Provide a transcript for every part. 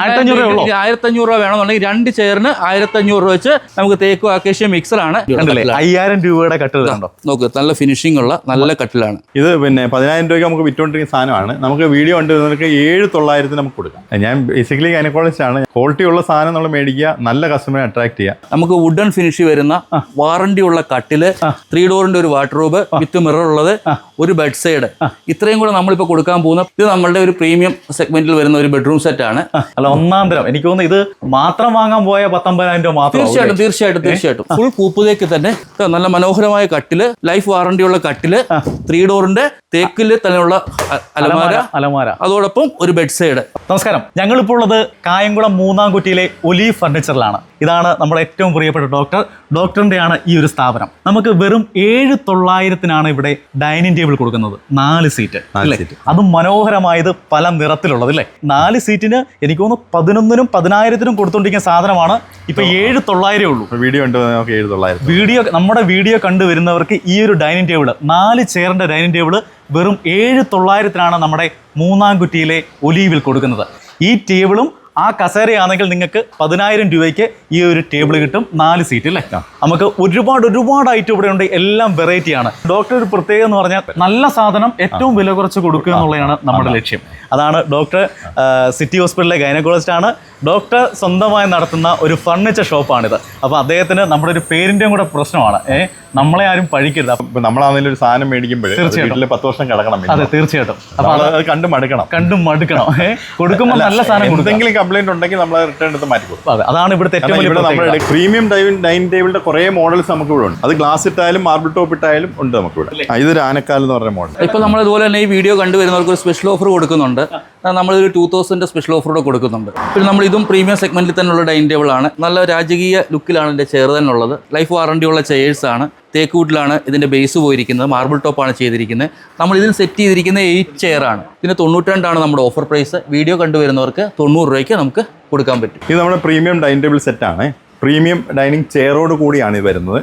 ആയിരത്തഞ്ഞൂറ് രൂപ ആയിരത്തഞ്ഞൂറ് രൂപ വേണമെന്നുണ്ടെങ്കിൽ രണ്ട് ചെയറിന് ആയിരത്തഞ്ഞൂറ് രൂപ വെച്ച് നമുക്ക് തേക്കും അക്കേഷ്യ മിക്സറാണ് അയ്യായിരം രൂപയുടെ കട്ടിൽ കണ്ടോ നോക്ക് നല്ല ഫിനിഷിംഗ് ഉള്ള നല്ല കട്ടിലാണ്. ഇത് പിന്നെ പതിനായിരം രൂപയ്ക്ക് നമുക്ക് വിറ്റുകൊണ്ടിരിക്കുന്ന സാധനമാണ്. നമുക്ക് വീഡിയോ കണ്ടുവരുന്നവർക്ക് ഏഴ് തൊള്ളായിരത്തിന് നമുക്ക് കൊടുക്കാം. ഞാൻ ബേസിക്കലി ഗൈനക്കോളജിസ്റ്റ് ആണ്. ക്വാളിറ്റി ഉള്ള സാധനം നമ്മൾ മേടിക്കുക നല്ല കസ്റ്റമറെ അട്രാക്ട് ചെയ്യുക. നമുക്ക് വുഡൻ ഫിനിഷ് വരുന്ന വാറണ്ടി ഉള്ള കട്ടിൽ ത്രീ ഡോറിന്റെ ഒരു വാട്ടറൂബ് വിത്ത് മിറർ ഉള്ളത് ഒരു ബെഡ് സൈഡ് ഇത്രയും കൂടെ നമ്മളിപ്പോൾ കൊടുക്കാൻ പോകുന്ന ഇത് നമ്മളുടെ ഒരു പ്രീമിയം സെഗ്മെന്റിൽ വരുന്ന ഒരു ബെഡ്റൂം സെറ്റ് ആണ്. അല്ല ഒന്നാം തരം. എനിക്ക് തോന്നുന്നു ഇത് മാത്രം വാങ്ങാൻ പോയ പത്തൊമ്പതിനായിരം രൂപ മാത്രം തീർച്ചയായിട്ടും തീർച്ചയായിട്ടും തീർച്ചയായിട്ടും. ഫുൾ കൂപ്പുതേക്ക് തന്നെ നല്ല മനോഹരമായ കട്ടിൽ ലൈഫ് വാറണ്ടിയുള്ള കട്ടിൽ ത്രീ ഡോറിന്റെ തേക്കിൽ തന്നെയുള്ള അലമാര. അലമാര അതോടൊപ്പം ഒരു ബെഡ് സൈഡ് നമസ്കാരം. ഞങ്ങളിപ്പോൾ ഉള്ളത് കായംകുളം മൂന്നാം കുറ്റിയിലെ ഒലീവ് ഫർണിച്ചറിലാണ് ഇതാണ് നമ്മുടെ ഏറ്റവും പ്രിയപ്പെട്ട ഡോക്ടർ ഡോക്ടറിന്റെയാണ് ഈ ഒരു സ്ഥാപനം. നമുക്ക് വെറും ഏഴ് തൊള്ളായിരത്തിനാണ് ഇവിടെ ഡൈനിങ് ടേബിൾ കൊടുക്കുന്നത്. നാല് സീറ്റ്. അല്ലേ. അതും മനോഹരമായത് പല നിറത്തിലുള്ളത് അല്ലേ? നാല് സീറ്റിന് എനിക്ക് തോന്നുന്നു പതിനൊന്നിനും പതിനായിരത്തിനും കൊടുത്തോണ്ടിരിക്കുന്ന സാധനമാണ്. ഇപ്പൊ ഏഴ് തൊള്ളായിരമേ ഉള്ളൂ. വീഡിയോ വീഡിയോ നമ്മുടെ വീഡിയോ കണ്ടുവരുന്നവർക്ക് ഈ ഒരു ഡൈനിങ് ടേബിൾ നാല് ചെയറിന്റെ ഡൈനിങ് ടേബിൾ വെറും ഏഴ് തൊള്ളായിരത്തിനാണ് നമ്മുടെ മൂന്നാം കുറ്റിയിലെ ഒലീവിൽ കൊടുക്കുന്നത്. ഈ ടേബിളും ആ കസേരയാണെങ്കിൽ നിങ്ങൾക്ക് പതിനായിരം രൂപയ്ക്ക് ഈ ഒരു ടേബിൾ കിട്ടും. നാല് സീറ്റ് അല്ലേ? നമുക്ക് ഒരുപാട് ഒരുപാട് ഐറ്റം ഇവിടെ ഉണ്ട്. എല്ലാം വെറൈറ്റി ആണ്. ഡോക്ടർ ഒരു പ്രത്യേകത എന്ന് പറഞ്ഞാൽ നല്ല സാധനം ഏറ്റവും വില കുറച്ച് കൊടുക്കുക എന്നുള്ളതാണ് നമ്മുടെ ലക്ഷ്യം. അതാണ് ഡോക്ടർ സിറ്റി ഹോസ്പിറ്റലിലെ ഗൈനക്കോളജിസ്റ്റ് ആണ്. ഡോക്ടർ സ്വന്തമായി നടത്തുന്ന ഒരു ഫർണിച്ചർ ഷോപ്പാണിത് അപ്പോൾ അദ്ദേഹത്തിന് നമ്മുടെ ഒരു പേരിന്റെയും കൂടെ പ്രശ്നമാണ്. ഏഹ് നമ്മളെ ആരും പഴിക്കരുത്. നമ്മളാണെങ്കിലും ഒരു സാധനം മേടിക്കുമ്പോൾ തീർച്ചയായിട്ടും. പത്ത് വർഷം കിടക്കണം അതെ തീർച്ചയായിട്ടും. അപ്പോൾ കണ്ടും അത് കണ്ട് മടുക്കണം. കണ്ടും മടുക്കണം. കൊടുക്കുമ്പോൾ നല്ല സാധനം കൊടുക്കുക എന്തെങ്കിലും കംപ്ലൈന്റ് ഉണ്ടെങ്കിൽ നമ്മൾ റിട്ടേൺ എടുത്ത് മാറ്റി കൊടുക്കും. അതാണ് ഇവിടുത്തെ ഏറ്റവും വലിയ ഇവിടെ. നമ്മുടെ പ്രീമിയം ഡൈനിങ് ടേബിളിന്റെ കുറേ മോഡൽസ് നമുക്ക് ഇവിടെ ഉണ്ട്. അത് ഗ്ലാസ് ഇട്ടായാലും മാർബിൾ ടോപ്പ് ഇട്ടായാലും ഉണ്ട് നമുക്ക് ഇവിടെ ഇത് ഇതൊരു ആനക്കാൽ എന്ന് പറഞ്ഞ മോഡൽ ഇപ്പൊ നമ്മൾ ഇതുപോലെ തന്നെ ഈ വീഡിയോ കണ്ടുവരുന്നവർക്ക് ഒരു സ്പെഷ്യൽ ഓഫർ കൊടുക്കുന്നുണ്ട്. നമ്മളൊരു ടൂ തൗസൻഡ് സ്പെഷ്യൽ ഓഫർ കൂടെ കൊടുക്കുന്നുണ്ട്. പിന്നെ നമ്മൾ ഇതും പ്രീമിയം സെഗ്മെന്റിൽ തന്നെയുള്ള ഡൈനിങ് ടേബിൾ ആണ്. നല്ല രാജകീയ ലുക്കിലാണ് ഇതിന്റെ ചെയർ തന്നെ ഉള്ളത്. ലൈഫ് വാറണ്ടി ഉള്ള ചെയേഴ്സ് വീട്ടിലാണ് ഇതിന്റെ ബേസ് പോയിരിക്കുന്നത്. മാർബിൾ ടോപ്പാണ് ചെയ്തിരിക്കുന്നത്. നമ്മൾ ഇതിൽ സെറ്റ് ചെയ്തിരിക്കുന്ന എയ്റ്റ് ചെയർ ആണ്. ഇതിന് തൊണ്ണൂറ്റിരണ്ടാണ് നമ്മുടെ ഓഫർ പ്രൈസ് വീഡിയോ കണ്ടുവരുന്നവർക്ക് തൊണ്ണൂറ് രൂപയ്ക്ക് നമുക്ക് കൊടുക്കാൻ പറ്റും. ഇത് നമ്മുടെ പ്രീമിയം ഡൈനിങ് ടേബിൾ സെറ്റ് ആണ്. പ്രീമിയം ഡൈനിങ് ചെയറോട് കൂടിയാണ് ഇത് വരുന്നത്.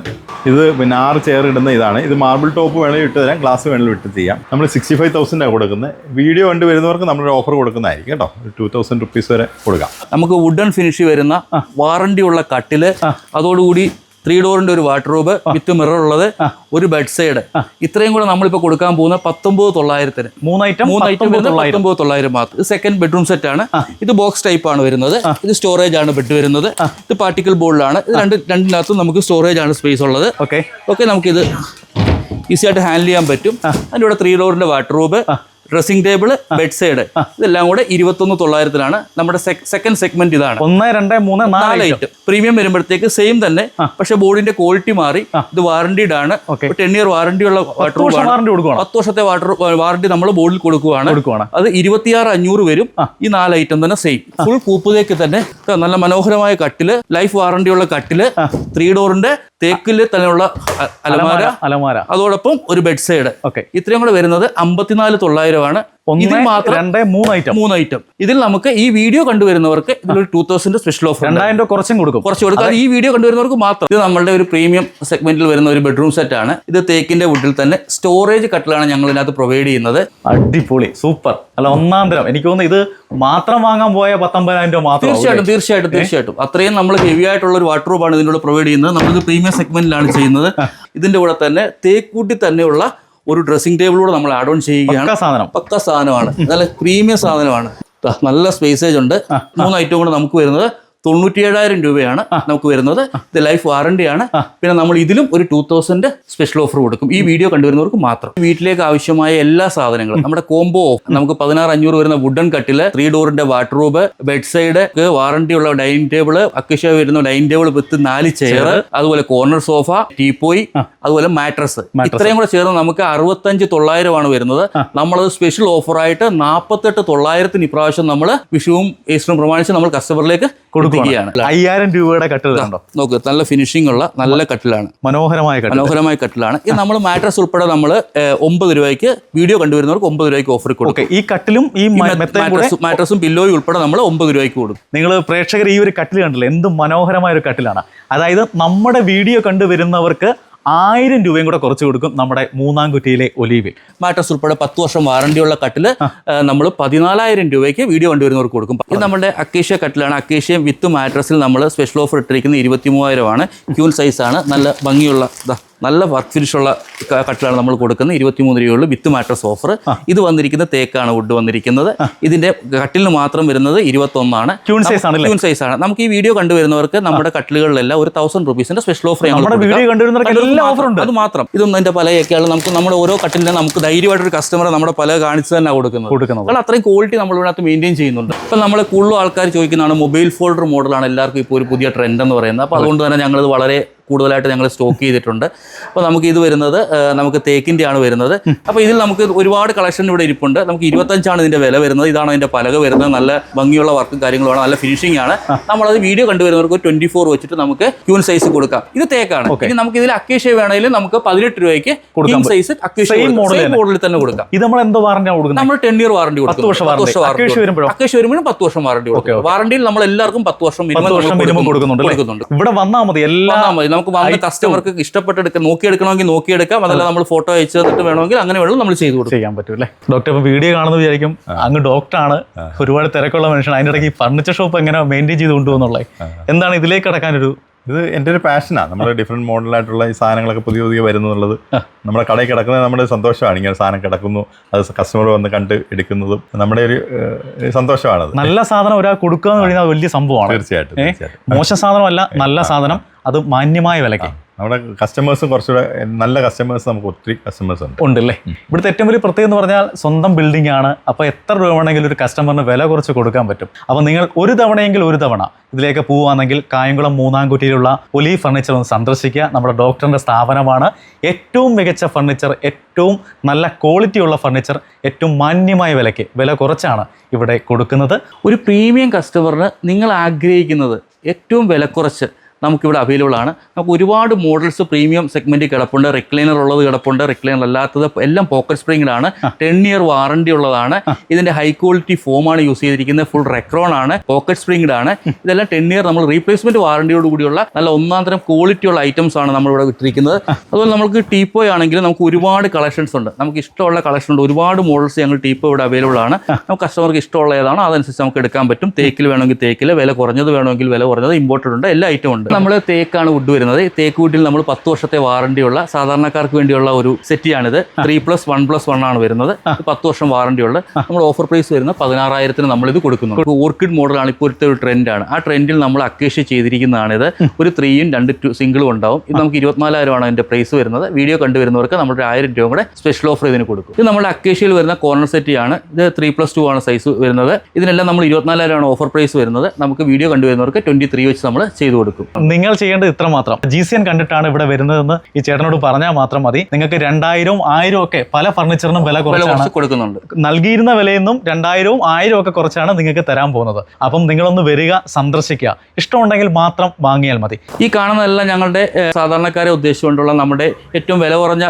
ഇത് പിന്നെ ആറ് ചെയർ ഇടുന്ന ഇതാണ്. ഇത് മാർബിൾ ടോപ്പ് വേണമെങ്കിൽ ഇട്ട് തരാം ഗ്ലാസ് വേണമെങ്കിൽ ഇട്ട് ചെയ്യാം. നമ്മൾ സിക്സ്റ്റി ഫൈവ് തൗസൻഡാണ് കൊടുക്കുന്നത്. വീഡിയോ കണ്ട് വരുന്നവർക്ക് നമ്മളൊരു ഓഫർ കൊടുക്കുന്നതായിരിക്കും കേട്ടോ. ഒരു ടു തൗസൻഡ് റുപ്പീസ് വരെ കൊടുക്കാം. നമുക്ക് വുഡൻ ഫിനിഷ് വരുന്ന വാറണ്ടി ഉള്ള കട്ടിൽ. അതോടുകൂടി ത്രീ ഡോറിന്റെ ഒരു വാട്ടർറൂബ് വിത്ത് മിറർ ഉള്ളത് ഒരു ബെഡ് സൈഡ് ഇത്രയും കൂടെ നമ്മളിപ്പോൾ കൊടുക്കാൻ പോകുന്ന പത്തൊമ്പത് തൊള്ളായിരത്തിന്. മൂന്ന് ഐറ്റം മൂന്ന് ഐറ്റം പത്തൊമ്പത് വരുന്നത് തൊള്ളായിരം. പത്തൊമ്പത് തൊള്ളായിരം മാത്രം. ഇത് സെക്കൻഡ് ബെഡ്റൂം സെറ്റ് ആണ്. ഇത് ബോക്സ് ടൈപ്പ് ആണ് വരുന്നത്. ഇത് സ്റ്റോറേജ് ആണ് ബെഡ് വരുന്നത്. ഇത് പാർട്ടിക്കൽ ബോർഡിലാണ് ഇത് രണ്ട് രണ്ടിനകത്തും നമുക്ക് സ്റ്റോറേജ് ആണ് സ്പേസ് ഉള്ളത്. ഓക്കെ ഓക്കെ നമുക്കിത് ഈസി ആയിട്ട് ഹാൻഡിൽ ചെയ്യാൻ പറ്റും. അതിന്റെ കൂടെ ത്രീ ഡോറിന്റെ wardrobe dressing table bed side ഇതെല്ലാം കൂടെ ഇരുപത്തൊന്ന് തൊള്ളായിരത്തിലാണ്. നമ്മുടെ സെക്കൻഡ് സെഗ്മെന്റ് ഇതാണ്. ഒന്ന് രണ്ട് മൂന്ന് നാല് ഐറ്റം പ്രീമിയം വരുമ്പോഴത്തേക്ക് സെയിം തന്നെ പക്ഷെ ബോർഡിന്റെ ക്വാളിറ്റി മാറി. ഇത് വാറണ്ടിഡ് ആണ്. ടെൻ ഇയർ വാറണ്ടി ഉള്ള വാട്ടർ വാറണ്ടി കൊടുക്കണം പത്ത് വർഷത്തെ വാട്ടർ വാറണ്ടി നമ്മൾ ബോർഡിൽ കൊടുക്കുകയാണ് കൊടുക്കുകയാണ് അത് ഇരുപത്തിയാറ് അഞ്ഞൂറ് വരും. ഈ നാല് ഐറ്റം തന്നെ സെയിം ഫുൾ കൂപ്പുതേക്ക് തന്നെ നല്ല മനോഹരമായ കട്ടിൽ ലൈഫ് വാറണ്ടി ഉള്ള കട്ടിൽ ത്രീ ഡോറിന്റെ തേക്കിൽ തന്നെയുള്ള അലമാര. അലമാര അതോടൊപ്പം ഒരു ബെഡ് സൈഡ് ഓക്കെ ഇത്രയും കൂടെ വരുന്നത് അമ്പത്തിനാല് തൊള്ളായിരമാണ് ഇതിൽ മാത്രം രണ്ട് മൂന്ന് ഐറ്റം മൂന്ന് ഐറ്റം ഇതിൽ നമുക്ക് ഈ വീഡിയോ കണ്ടുവരുന്നവർക്ക് ഇതിലൊരു ടൂ തൗസൻഡ് സ്പെഷ്യൽ ഓഫർ രണ്ടായിരം രൂപ കുറച്ചും കൊടുക്കും. കുറച്ച് കൊടുക്കും. ഈ വീഡിയോ കണ്ടുവരുന്നവർക്ക് മാത്രം. ഇത് നമ്മുടെ ഒരു പ്രീമിയം സെഗ്മെന്റിൽ വരുന്ന ഒരു ബെഡ്റൂം സെറ്റ് ആണ്. ഇത് തേക്കിന്റെ വുഡിൽ തന്നെ സ്റ്റോറേജ് കട്ടിലാണ് ഞങ്ങൾ ഇതിനകത്ത് പ്രൊവൈഡ് ചെയ്യുന്നത്. അടിപൊളി. സൂപ്പർ. അല്ല ഒന്നാം തരം. എനിക്ക് തോന്നുന്നു ഇത് മാത്രം വാങ്ങാൻ പോയ പത്തൊമ്പതിനായിരം രൂപ മാത്രം തീർച്ചയായിട്ടും തീർച്ചയായിട്ടും തീർച്ചയായിട്ടും. അത്രയും നമ്മൾ ഹെവി ആയിട്ടുള്ള ഒരു വാട്ടർ ആണ് ഇതിന്റെ പ്രൊവൈഡ് ചെയ്യുന്നത്. നമ്മളിത് പ്രീമിയം സെഗ്മെന്റിലാണ് ചെയ്യുന്നത്. ഇതിന്റെ കൂടെ തന്നെ തേക്കൂട്ടി തന്നെയുള്ള ഒരു ഡ്രസ്സിംഗ് ടേബിളിലൂടെ നമ്മൾ ആഡ് ഓൺ ചെയ്യുകയാണ്. സാധനം. പക്ക സാധനമാണ്. നല്ല പ്രീമിയം സാധനമാണ്. നല്ല സ്പേസേജ് ഉണ്ട്. മൂന്ന് ഐറ്റം കൂടെ നമുക്ക് വരുന്നത്. തൊണ്ണൂറ്റി ഏഴായിരം രൂപയാണ് നമുക്ക് വരുന്നത്. ഇത് ലൈഫ് വാറണ്ടി ആണ്. പിന്നെ നമ്മൾ ഇതിലും ഒരു ടൂ തൗസൻഡ് സ്പെഷ്യൽ ഓഫർ കൊടുക്കും. ഈ വീഡിയോ കണ്ടുവരുന്നവർക്ക് മാത്രം. വീട്ടിലേക്ക് ആവശ്യമായ എല്ലാ സാധനങ്ങളും. നമ്മുടെ കോംബോ നമുക്ക് പതിനാറ് അഞ്ഞൂറ് വരുന്ന വുഡൻ കട്ടിൽ ത്രീ ഡോറിന്റെ വാട്ടറൂബ് ബെഡ് സൈഡ് വാറണ്ടി ഉള്ള ഡൈനിങ് ടേബിൾ അക്കിഷ വരുന്ന ഡൈനിങ് ടേബിൾ വിത്ത് നാല് ചെയർ അതുപോലെ കോർണർ സോഫ ടീപ്പോയി അതുപോലെ മാട്രസ് ഇത്രയും കൂടെ ചേർന്ന് നമുക്ക് അറുപത്തഞ്ച് തൊള്ളായിരമാണ് വരുന്നത്. നമ്മളത് സ്പെഷ്യൽ ഓഫറായിട്ട് നാൽപ്പത്തെട്ട് തൊള്ളായിരത്തിന് ഇപ്രാവശ്യം നമ്മൾ വിഷുവും ഈസ്റ്ററും പ്രമാണിച്ച് നമ്മൾ കസ്റ്റമറിലേക്ക് കൊടുക്കുകയാണ് അയ്യായിരം രൂപയുടെ കട്ടിലുണ്ടോ നോക്ക് നല്ല ഫിനിഷിംഗ് ഉള്ള നല്ല കട്ടിലാണ്. മനോഹരമായ മനോഹരമായ കട്ടിലാണ്. ഇത് നമ്മൾ മാട്രസ് ഉൾപ്പെടെ നമ്മൾ ഒമ്പത് രൂപയ്ക്ക് വീഡിയോ കണ്ടുവരുന്നവർക്ക് ഒമ്പത് രൂപയ്ക്ക് ഓഫർ കൊടുക്കും. ഓക്കെ ഈ കട്ടിലും ഈ മാട്രസും പില്ലോയും ഉൾപ്പെടെ നമ്മൾ ഒമ്പത് രൂപയ്ക്ക് കൊടുക്കും. നിങ്ങൾ പ്രേക്ഷകർ ഈ ഒരു കട്ടിൽ കണ്ടില്ല? എന്ത് മനോഹരമായ ഒരു കട്ടിലാണ്. അതായത് നമ്മുടെ വീഡിയോ കണ്ടു വരുന്നവർക്ക് ആയിരം രൂപയും കൂടെ കുറച്ച് കൊടുക്കും നമ്മുടെ മൂന്നാം കുറ്റിയിലെ ഒലീവിൽ. മാറ്റസ് ഉൾപ്പെടെ പത്ത് വർഷം വാറണ്ടിയുള്ള കട്ടിൽ നമ്മൾ പതിനാലായിരം രൂപയ്ക്ക് വീഡിയോ കണ്ടുവരുന്നവർക്ക് കൊടുക്കും. ഇത് നമ്മുടെ അക്കേഷ്യ കട്ടിലാണ്. അക്കേഷ്യ വിത്ത് മാട്രസിൽ നമ്മൾ സ്പെഷ്യൽ ഓഫർ ഇട്ടിരിക്കുന്നത് ഇരുപത്തി മൂവായിരമാണ് ക്യൂൽ സൈസാണ് നല്ല ഭംഗിയുള്ള നല്ല വർക്ക് ഫിനിഷുള്ള കട്ടിലാണ് നമ്മൾ കൊടുക്കുന്നത്. ഇരുപത്തിമൂന്ന് രൂപയുള്ളൂ വിത്ത് മാട്രസ് ഓഫർ ഇത് വന്നിരിക്കുന്ന തേക്കാണ് വുഡ് വന്നിരിക്കുന്നത്. ഇതിന്റെ കട്ടിലിന് മാത്രം വരുന്നത് ഇരുപത്തൊന്നാണ്. ക്യൂൺ സൈസ് ആണ്. നമുക്ക് ഈ വീഡിയോ കണ്ടുവരുന്നവർക്ക് നമ്മുടെ കട്ടിലുകളിലെല്ലാം ഒരു തൗസൻഡ് റുപ്പീസിന്റെ സ്പെഷ്യൽ ഓഫർ ഉണ്ട്. അത് മാത്രം. ഇതൊന്നും അതിന്റെ പലയൊക്കെയാണ്. നമുക്ക് നമ്മുടെ ഓരോ കട്ടിലിനും നമുക്ക് ധൈര്യമായിട്ട് ഒരു കസ്റ്റമർ നമ്മുടെ പല കാണിച്ചു തന്നെ കൊടുക്കുന്നത്. കൊടുക്കുന്നത്. അത്രയും ക്വാളിറ്റി നമ്മൾ ഇതിനകത്ത് മെയിന്റെയിൻ ചെയ്യുന്നുണ്ട്. ഇപ്പം നമ്മൾ കൂടുതലും ആൾക്കാർ ചോദിക്കുന്നതാണ് മൊബൈൽ ഫോൾഡർ മോഡലാണ് എല്ലാവർക്കും ഇപ്പോൾ ഒരു പുതിയ ട്രെൻഡ് എന്ന് പറയുന്നത്. അപ്പോൾ അതുകൊണ്ട് തന്നെ ഞങ്ങൾ വളരെ കൂടുതലായിട്ട് ഞങ്ങൾ സ്റ്റോക്ക് ചെയ്തിട്ടുണ്ട്. അപ്പോൾ നമുക്ക് ഇത് വരുന്നത് നമുക്ക് തേക്കിന്റെ ആണ് വരുന്നത് അപ്പോൾ ഇതിൽ നമുക്ക് ഒരുപാട് കളക്ഷൻ ഇവിടെ ഇരിപ്പുണ്ട്. നമുക്ക് ഇരുപത്തഞ്ചാണ് ഇതിന്റെ വില വരുന്നത്. ഇതാണ് അതിന്റെ പലക വരുന്നത്. നല്ല ഭംഗിയുള്ള വർക്കും കാര്യങ്ങളുമാണ്. നല്ല ഫിനിഷിംഗ് ആണ്. നമ്മളത് വീഡിയോ കണ്ടുവരുന്നവർക്ക് ട്വന്റി ഫോർ വെച്ചിട്ട് നമുക്ക് ക്യൂൺ സൈസ് കൊടുക്കാം. ഇത് തേക്കാണ്. ഇനി നമുക്ക് ഇതിൽ അക്കേഷ്യ വേണമെങ്കിൽ നമുക്ക് പതിനെട്ട് രൂപയ്ക്ക് കൊടുക്കാം. സൈസ് മോഡലിൽ തന്നെ. കൊടുക്കാം. ഇത് നമ്മൾ എന്തോ വാറണ്ടി കൊടുക്കുന്നത്? നമ്മൾ ടെൻ ഇയർ വാറണ്ടി കൊടുക്കും വർഷം വരുമ്പോഴോ? പത്ത് വർഷം വാറണ്ടി കൊടുക്കും വാറണ്ടിയിൽ നമ്മൾ എല്ലാവർക്കും പത്ത് വർഷം മിനിമം കൊടുക്കുന്നുണ്ട്. ഇവിടെ വന്നാൽ മതി. എല്ലാം മതി. നമുക്ക് വന്ന കസ്റ്റമർക്ക് ഇഷ്ടപ്പെട്ടെടുക്കാം നോക്കിയെടുക്കണമെങ്കിൽ നോക്കിയെടുക്കാം. അതല്ല നമ്മൾ ഫോട്ടോ അയച്ചു തന്നിട്ട് വേണമെങ്കിൽ അങ്ങനെ വേണം നമ്മൾ ചെയ്തു കൊടുക്കും. ചെയ്യാൻ പറ്റും അല്ലേ? ഡോക്ടർ ഇപ്പൊ വീഡിയോ കാണുന്ന വിചാരിക്കും അങ്ങ് ഡോക്ടറാണ് ഒരുപാട് തിരക്കുള്ള മനുഷ്യൻ അതിന്റെ ഇടയ്ക്ക് ഈ ഫർണിച്ചർ ഷോപ്പ് എങ്ങനെ മെയിന്റെയിൻ ചെയ്ത് കൊണ്ടുപോകുന്നുള്ളത് എന്താണ് ഇതിലേക്ക് കടക്കാനൊരു ഇത് എന്റെ ഒരു പാഷനാണ് നമ്മുടെ ഡിഫറെന്റ് മോഡലായിട്ടുള്ള ഈ സാധനങ്ങളൊക്കെ പുതിയ പുതിയ വരുന്നുള്ളത്. നമ്മുടെ കടയിൽ കിടക്കുന്നത് നമ്മുടെ സന്തോഷമാണ്. ഇങ്ങനെ സാധനം കിടക്കുന്നു. അത് കസ്റ്റമർ വന്ന് കണ്ട് എടുക്കുന്നതും നമ്മുടെ ഒരു സന്തോഷമാണ് നല്ല സാധനം ഒരാൾ കൊടുക്കുക എന്ന് പറയുന്നത് വലിയ സംഭവമാണ്? തീർച്ചയായിട്ടും മോശം സാധനമല്ല നല്ല സാധനം. അത് മാന്യമായ വിലയ്ക്ക്. നമ്മുടെ കസ്റ്റമേഴ്സും കുറച്ചുകൂടെ നല്ല കസ്റ്റമേഴ്സ് നമുക്ക് ഒത്തിരി കസ്റ്റമേഴ്സ് ഉണ്ട്. ഉണ്ടല്ലേ? ഇവിടുത്തെ ഏറ്റവും വലിയ പ്രത്യേകത എന്ന് പറഞ്ഞാൽ സ്വന്തം ബിൽഡിംഗ് ആണ്. അപ്പോൾ എത്ര രൂപ വേണമെങ്കിലും ഒരു കസ്റ്റമറിന് വില കുറച്ച് കൊടുക്കാൻ പറ്റും. അപ്പോൾ നിങ്ങൾ ഒരു തവണയെങ്കിൽ ഒരു തവണ ഇതിലേക്ക് പോവുകയാണെങ്കിൽ കായംകുളം മൂന്നാംകുറ്റിയിലുള്ള ഒലി ഫർണിച്ചർ ഒന്ന് സന്ദർശിക്കുക. നമ്മുടെ ഡോക്ടറിന്റെ സ്ഥാപനമാണ്. ഏറ്റവും മികച്ച ഫർണിച്ചർ ഏറ്റവും നല്ല ക്വാളിറ്റി ഉള്ള ഫർണിച്ചർ ഏറ്റവും മാന്യമായ വിലയ്ക്ക് വില കുറച്ചാണ് ഇവിടെ കൊടുക്കുന്നത്. ഒരു പ്രീമിയം കസ്റ്റമറിന് നിങ്ങൾ ആഗ്രഹിക്കുന്നത് ഏറ്റവും വില കുറച്ച് നമുക്കിവിടെ അവൈലബിൾ ആണ്. നമുക്ക് ഒരുപാട് മോഡൽസ് പ്രീമിയം സെഗ്മെന്റ് കിടപ്പുണ്ട്. റിക്ലൈനർ ഉള്ളത് കിടപ്പുണ്ട്. റിക്ലൈനർ അല്ലാത്തത് എല്ലാം പോക്കറ്റ് സ്പ്രിങ്ങിലാണ് ടെൻ ഇയർ വാറണ്ടി ഉള്ളതാണ്. ഇതിന്റെ ഹൈ ക്വാളിറ്റി ഫോമാണ് യൂസ് ചെയ്തിരിക്കുന്നത്. ഫുൾ റെക്രോൺ ആണ്. പോക്കറ്റ് സ്പ്രിങ്ഡ് ആണ് ഇതെല്ലാം ടെൻ ഇയർ നമ്മൾ റീപ്ലേസ്മെന്റ് വാറണ്ടിയോട് കൂടിയുള്ള നല്ല ഒന്നാം തരം ക്വാളിറ്റി ഉള്ള ഐറ്റംസ് ആണ് നമ്മളിവിടെ വിട്ടിരിക്കുന്നത്. അതുപോലെ നമുക്ക് ടീപ്പോ ആണെങ്കിലും നമുക്ക് ഒരുപാട് കളക്ഷൻസ് ഉണ്ട്. നമുക്ക് ഇഷ്ടമുള്ള കളക്ഷൻ ഉണ്ട്. ഒരുപാട് മോഡൽസ് ഞങ്ങൾ ടീപ്പോ ഇവിടെ അവൈലബിൾ ആണ്. നമുക്ക് കസ്റ്റമർക്ക് ഇഷ്ടമുള്ള ഏതാണോ അതനുസരിച്ച് നമുക്ക് എടുക്കാൻ പറ്റും. തേക്കിൽ വേണമെങ്കിൽ തേക്കിൽ വില കുറഞ്ഞത് വേണമെങ്കിൽ വില കുറഞ്ഞത് ഇമ്പോർട്ടഡ് ഉണ്ട്. എല്ലാ ഐറ്റം ഉണ്ട്. നമ്മൾ തേക്കാണ് വുഡ് വരുന്നത്. തേക്ക് വുഡിൽ നമ്മൾ പത്ത് വർഷത്തെ വാറണ്ടിയുള്ള സാധാരണക്കാർക്ക് വേണ്ടിയുള്ള ഒരു സെറ്റിയാണിത് three plus one plus one ആണ് വരുന്നത്. പത്ത് വർഷം വാറണ്ടിയുള്ള നമ്മൾ ഓഫർ പ്രൈസ് വരുന്ന പതിനാറായിരത്തിന് നമ്മൾ ഇത് കൊടുക്കുന്നു ഓർക്കിഡ് മോഡലാണ് ഇപ്പോഴത്തെ ഒരു ട്രെൻഡാണ് ആ ട്രെൻഡിൽ നമ്മൾ അക്കേഷ്യ ചെയ്തിരിക്കുന്നതാണിത്. ഒരു ത്രീയും രണ്ട് ടു സിംഗിളും ഉണ്ടാവും. ഇത് നമുക്ക് ഇരുപത്തിനാലായിരമാണ് അതിന്റെ പ്രൈസ് വരുന്നത്. വീഡിയോ കണ്ടുവരുന്നവർക്ക് നമ്മൾ ഒരു ആയിരം രൂപ കൂടെ സ്പെഷ്യൽ ഓഫർ ഇതിന് കൊടുക്കും. ഇത് നമ്മുടെ അക്കേഷ്യയിൽ വരുന്ന കോർണർ സെറ്റിയാണ് ഇത് ത്രീ പ്ലസ് ടു ആണ് സൈസ് വരുന്നത്. ഇതിനെല്ലാം നമ്മൾ ഇരുപത്തിനാലായിരമാണ് ഓഫർ പ്രൈസ് വരുന്നത്. നമുക്ക് വീഡിയോ കണ്ടുവരുന്നവർക്ക് ട്വന്റി ത്രീ വെച്ച് നമ്മൾ ചെയ്തു കൊടുക്കും. നിങ്ങൾ ചെയ്യേണ്ടത് ഇത്ര മാത്രം. ജി സി എൻ കണ്ടിട്ടാണ് ഇവിടെ വരുന്നതെന്ന് ഈ ചേട്ടനോട് പറഞ്ഞാൽ മാത്രം മതി. നിങ്ങൾക്ക് രണ്ടായിരവും ആയിരവും ഒക്കെ പല ഫർണിച്ചറിനും വില കുറച്ചാണ്. കുറച്ച് കൊടുക്കുന്നുണ്ട്. നൽകിയിരുന്ന വിലയിൽ നിന്നും രണ്ടായിരവും ആയിരവും ഒക്കെ കുറച്ചാണ് നിങ്ങൾക്ക് തരാൻ പോകുന്നത്. അപ്പം നിങ്ങളൊന്ന് വരിക സന്ദർശിക്കുക. ഇഷ്ടമുണ്ടെങ്കിൽ മാത്രം വാങ്ങിയാൽ മതി. ഈ കാണുന്നതെല്ലാം ഞങ്ങളുടെ സാധാരണക്കാരെ ഉദ്ദേശിച്ചുകൊണ്ടുള്ള നമ്മുടെ ഏറ്റവും വില കുറഞ്ഞ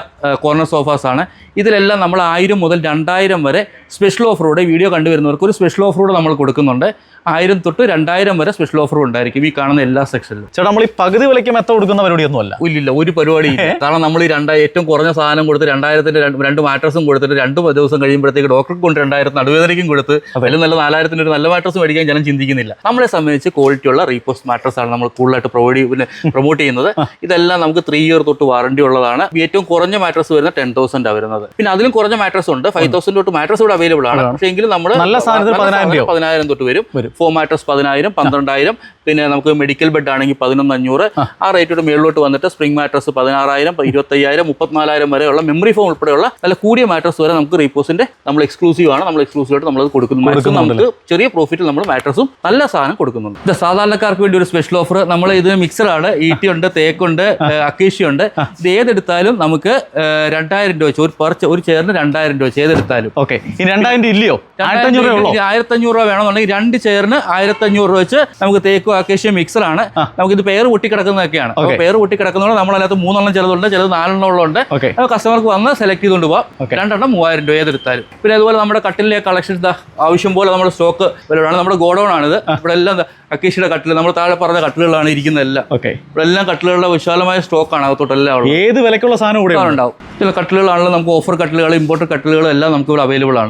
കോർണർ സോഫാസ് ആണ്. ഇതിലെല്ലാം നമ്മൾ ആയിരം മുതൽ രണ്ടായിരം വരെ സ്പെഷ്യൽ ഓഫറോടെ വീഡിയോ കണ്ടുവരുന്നവർക്ക് ഒരു സ്പെഷ്യൽ ഓഫറോടെ നമ്മൾ കൊടുക്കുന്നുണ്ട്. ആയിരം തൊട്ട് രണ്ടായിരം വരെ സ്പെഷ്യൽ ഓഫറും ഉണ്ടായിരിക്കും ഈ കാണുന്ന എല്ലാ സെക്ഷനിലും ചേട്ടാ നമ്മൾ ഈ പകുതി വിലയ്ക്ക് മെത്ത കൊടുക്കുന്ന പരിപാടിയൊന്നും അല്ല ഇല്ലില്ല ഒരു പരിപാടി കാരണം നമ്മൾ ഈ രണ്ടായി ഏറ്റവും കുറഞ്ഞ സാധനം കൊടുത്ത് രണ്ടായിരത്തിന്റെ രണ്ട് മാട്രസും കൊടുത്തിട്ട് രണ്ട് ദിവസം കഴിയുമ്പോഴത്തേക്ക് ഡോക്ടർക്ക് കൊണ്ട് രണ്ടായിരത്തി നടുവേദനയ്ക്കും കൊടുത്ത് അതിൽ നല്ല നാലായിരത്തിന് ഒരു നല്ല മാട്രസ് മേടിക്കാൻ ജനം ചിന്തിക്കുന്നില്ല. നമ്മളെ സംബന്ധിച്ച് ക്വാളിറ്റിയുള്ള റീപോസ്റ്റ് മാട്രസ് ആണ് നമ്മൾ കൂടുതലായിട്ട് പ്രൊവൈഡ് പിന്നെ പ്രൊമോട്ട് ചെയ്യുന്നത്. ഇതെല്ലാം നമുക്ക് ത്രീ ഇയർ തൊട്ട് വാറണ്ടി ഉള്ളതാണ്. ഏറ്റവും കുറഞ്ഞ മാട്രസ് വരുന്ന ടെൻ തൗസൻഡ് വരുന്നത്. പിന്നെ അതിലും കുറഞ്ഞ മാട്രസ് ഉണ്ട്. ഫൈവ് തൗസൻഡ് തൊട്ട് മാട്രസ് ഇവിടെ അവൈലബിൾ ആണ്. പക്ഷേ എങ്കിലും നമ്മൾ പതിനായിരം തൊട്ട് വരും. വരും. ഫോർ മാട്രസ് പതിനായിരം പന്ത്രണ്ടായിരം പിന്നെ നമുക്ക് മെഡിക്കൽ ബെഡ് ആണെങ്കിൽ പതിനൊന്ന് അഞ്ഞൂറ് ആ റേറ്റോട് മേളിലോട്ട് വന്നിട്ട് സ്പ്രിംഗ് മാട്രസ് പതിനാറായിരം ഇരുപത്തയ്യായിരം മുപ്പത്തിനാലായിരം വരെയുള്ള മെമ്മറി ഫോം ഉൾപ്പെടെയുള്ള നല്ല കൂടിയ മാട്രസ് വരെ നമുക്ക് റീപോസിന്റെ നമ്മൾ എക്സ്ക്ലൂസീവ് ആണ്. നമ്മൾ എക്സ്ക്ലൂസീവ് ആയിട്ട് നമ്മൾ കൊടുക്കുന്നു. നമുക്ക് ചെറിയ പ്രോഫിറ്റിൽ നമ്മൾ മാട്രസും നല്ല സാധനം കൊടുക്കുന്നുണ്ട്. ഇത് സാധാരണക്കാർക്ക് വേണ്ടി ഒരു സ്പെഷ്യൽ ഓഫർ നമ്മൾ ഇത് മിക്സറാണ് ഈട്ടി ഉണ്ട് തേക്കുണ്ട് അക്കേഷ്യ ഉണ്ട് ഇത് ഏതെടുത്താലും നമുക്ക് രണ്ടായിരം രൂപ വെച്ച് ഒരു പെർ ഒരു ചെയറിന് രണ്ടായിരം രൂപ വെച്ച് ഏതെടുത്താലും. ഓക്കെ രണ്ടായിരം രൂപ ഇല്ലയോ? ആയിരത്തഞ്ഞൂറ് രൂപ വേണമെന്നുണ്ടെങ്കിൽ രണ്ട് ചെയറിന് ആയിരത്തഞ്ഞൂറ് രൂപ വെച്ച് നമുക്ക് തേക്കും അക്കേഷ്യ മിക്സറാണ് ആണ് ഇത് പേര് പൊട്ടിക്കിടക്കുന്നതൊക്കെയാണ്. കിടക്കുന്നതൊക്കെയാണ് പേര് പൊട്ടിക്കിടക്കുന്നതുകൊണ്ട് നമ്മളതിനകത്ത് മൂന്നെണ്ണം ചിലതുണ്ട് ചിലത് നാലെണ്ണം ഉള്ളതുണ്ട് കസ്റ്റമർക്ക് വന്ന് സെലക്ട് ചെയ്തുകൊണ്ട് പോവാം. രണ്ടെണ്ണം മൂവായിരം രൂപ ഏതെടുത്താലും. പിന്നെ അതുപോലെ നമ്മുടെ കട്ടിലെ കളക്ഷൻസ് ആവശ്യം പോലെ നമ്മുടെ സ്റ്റോക്ക് വിലയാണ് നമ്മുടെ ഗോഡൗൺ ആണിത്. ഇവിടെ എല്ലാം അക്കേഷ്യയുടെ കട്ടിൽ നമ്മൾ താഴെ പറഞ്ഞ കട്ടിലുകളാണ് ഇരിക്കുന്നതെല്ലാം ഓക്കെ. ഇവിടെ എല്ലാം കട്ടിലുകളുടെ വിശാലമായ സ്റ്റോക്കാണ് അകത്തോട്ടെല്ലാം ഏത് വിലക്കുള്ള സാധനം ഇവിടെ ഉണ്ടാവും. ചില കട്ടിലുകളാണല്ലോ നമുക്ക് ഓഫർ കട്ടിലുകൾ ഇമ്പോർട്ടഡ് കട്ടിലുകൾ എല്ലാം നമുക്ക് ഇവിടെ അവൈലബിൾ ആണ്.